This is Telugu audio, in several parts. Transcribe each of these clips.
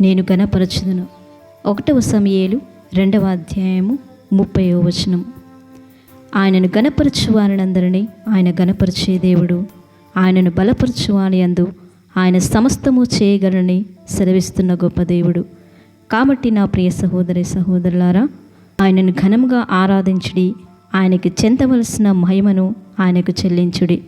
నేను గణపరచుదును. ఒకటవ సమయలు రెండవ అధ్యాయము ముప్పైవ వచనం. ఆయనను గణపరచువారినందరినీ ఆయన గణపరిచే దేవుడు. ఆయనను బలపరచువాని అందు ఆయన సమస్తము చేయగలని సెలవిస్తున్న గొప్ప దేవుడు. కాబట్టి నా ప్రియ సహోదరి సహోదరులారా ఆయనను ఘనముగా ఆరాధించుడి ఆయనకి చెందవలసిన మహిమను ఆయనకు చెల్లించుడి.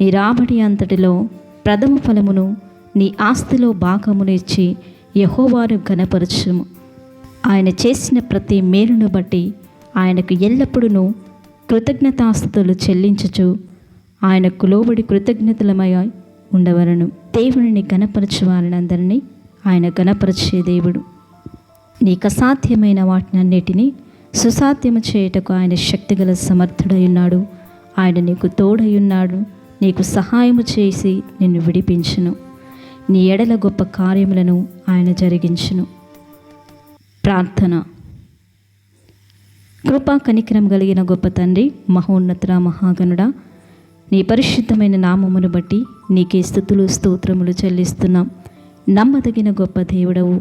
నీ రాబడి అంతటిలో ప్రథమ ఫలమును నీ ఆస్తిలో భాగమును ఇచ్చి యహోవాను ఘనపరచుము. ఆయన చేసిన ప్రతి మేలును బట్టి ఆయనకు ఎల్లప్పుడూ కృతజ్ఞతాస్థుతులు చెల్లించుచు ఆయనకు లోబడి కృతజ్ఞతలమై ఉండవలను. దేవుని గణపరచు వారినందరినీ ఆయన గణపరిచే దేవుడు. నీకు అసాధ్యమైన వాటినన్నిటినీ సుసాధ్యము చేయుటకు ఆయన శక్తిగల సమర్థుడై ఉన్నాడు ఆయన నీకు తోడై ఉన్నాడు నీకు సహాయము చేసి నిన్ను విడిపించును. నీ ఎడల గొప్ప కార్యములను ఆయన జరిగించును. ప్రార్థన. కృపా కనికరం కలిగిన గొప్ప తండ్రి మహోన్నత మహాగణుడ నీ పరిశుద్ధమైన నామమును బట్టి నీకే స్థుతులు స్తోత్రములు చెల్లిస్తున్నాం. నమ్మదగిన గొప్ప దేవుడవు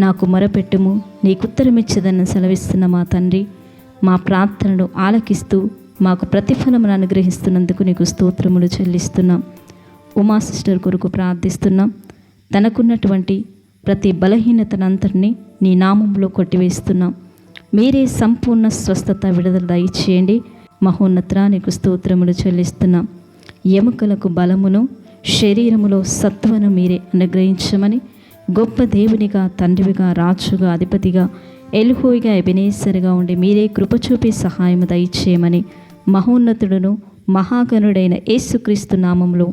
నాకు మొరపెట్టుము నీకుత్తరమిచ్చదన్న సెలవిస్తున్న మా తండ్రి మా ప్రార్థనను ఆలకిస్తూ మాకు ప్రతిఫలమును అనుగ్రహిస్తున్నందుకు నీకు స్తోత్రములు చెల్లిస్తున్నాం. ఉమా సిస్టర్ కొరకు ప్రార్థిస్తున్నాం. తనకున్నటువంటి ప్రతి బలహీనతనంతటినీ నీ నామంలో కొట్టివేస్తున్నాం. మీరే సంపూర్ణ స్వస్థత విడుదల దయచేయండి. మహోన్నత నీకు స్తోత్రములు చెల్లిస్తున్నాం. ఎముకలకు బలమును శరీరములో సత్వను మీరే అనుగ్రహించమని గొప్ప దేవునిగా తండ్రివిగా రాజుగా అధిపతిగా ఎలుహోయిగా ఎబినేసరిగా ఉండి మీరే కృప చూపి సహాయము దయచేయమని మహోన్నతుడును మహాగణుడైన యేసుక్రీస్తు నామంలో